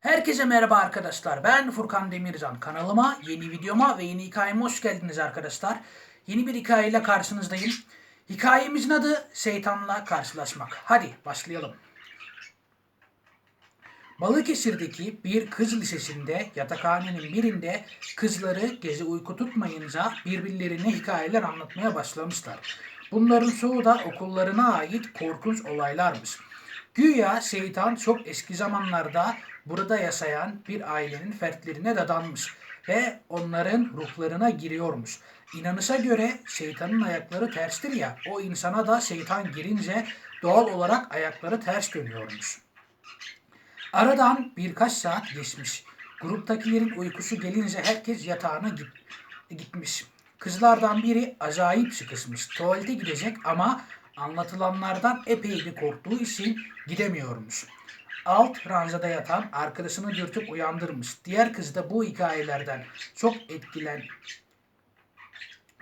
Herkese merhaba arkadaşlar. Ben Furkan Demircan. Kanalıma, yeni videoma ve yeni hikayeme hoş geldiniz arkadaşlar. Yeni bir hikayeyle karşınızdayım. Hikayemizin adı Şeytanla Karşılaşmak. Hadi başlayalım. Balıkesir'deki bir kız lisesinde yatakhanenin birinde kızları gece uyku tutmayınca birbirlerine hikayeler anlatmaya başlamışlar. Bunların çoğu da okullarına ait korkunç olaylarmış. Güya şeytan çok eski zamanlarda burada yaşayan bir ailenin fertlerine dadanmış ve onların ruhlarına giriyormuş. İnanışa göre şeytanın ayakları terstir ya, o insana da şeytan girince doğal olarak ayakları ters dönüyormuş. Aradan birkaç saat geçmiş. Gruptakilerin uykusu gelince herkes yatağına git, gitmiş. Kızlardan biri acayip sıkışmış. Tuvalete gidecek ama anlatılanlardan epey bir korktuğu için gidemiyormuş. Alt ranzada yatan arkadaşını dürtüp uyandırmış. Diğer kız da bu hikayelerden çok etkilen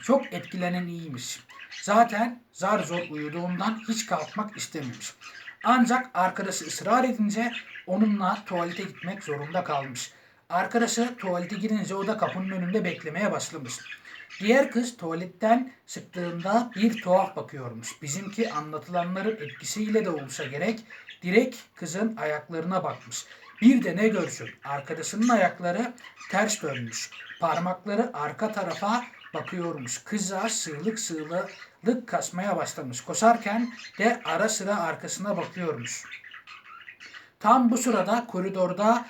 çok etkilenen iyiymiş. Zaten zar zor uyuduğundan hiç kalkmak istememiş. Ancak arkadaşı ısrar edince onunla tuvalete gitmek zorunda kalmış. Arkadaşı tuvalete girince o da kapının önünde beklemeye başlamış. Diğer kız tuvaletten çıktığında bir tuhaf bakıyormuş. Bizimki anlatılanların etkisiyle de olsa gerek direkt kızın ayaklarına bakmış. Bir de ne görsün arkadaşının ayakları ters dönmüş. Parmakları arka tarafa bakıyormuş. Kıza sığlık sığlık kasmaya başlamış. Koşarken de ara sıra arkasına bakıyormuş. Tam bu sırada koridorda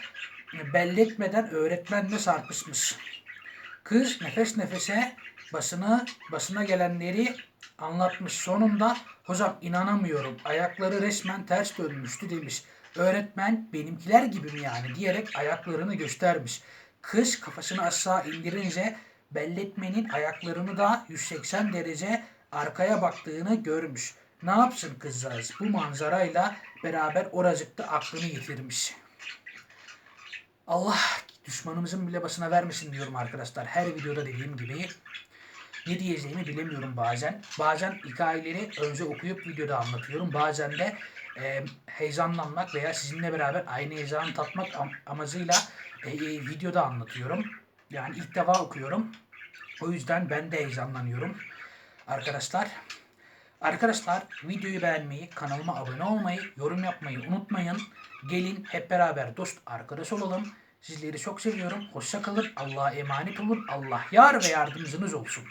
belletmeden öğretmenle sarpışmış. Kız nefes nefese basına basına gelenleri anlatmış. Sonunda hocam inanamıyorum ayakları resmen ters dönmüştü demiş. Öğretmen benimkiler gibi mi yani diyerek ayaklarını göstermiş. Kız kafasını aşağı indirince belletmenin ayaklarını da 180 derece arkaya baktığını görmüş. Ne yapsın kızcağız bu manzarayla beraber oracıkta aklını yitirmiş. Allah düşmanımızın bile başına vermesin diyorum arkadaşlar. Her videoda dediğim gibi ne diyeceğimi bilemiyorum bazen. Bazen hikayeleri önce okuyup videoda anlatıyorum. Bazen de e, heyecanlanmak veya sizinle beraber aynı heyecanı tatmak am- amacıyla e, e, videoda anlatıyorum. Yani ilk defa okuyorum. O yüzden ben de heyecanlanıyorum. Arkadaşlar Arkadaşlar videoyu beğenmeyi, kanalıma abone olmayı, yorum yapmayı unutmayın. Gelin hep beraber dost arkadaş olalım. Sizleri çok seviyorum. Hoşça kalın. Allah'a emanet olun. Allah yar ve yardımcınız olsun.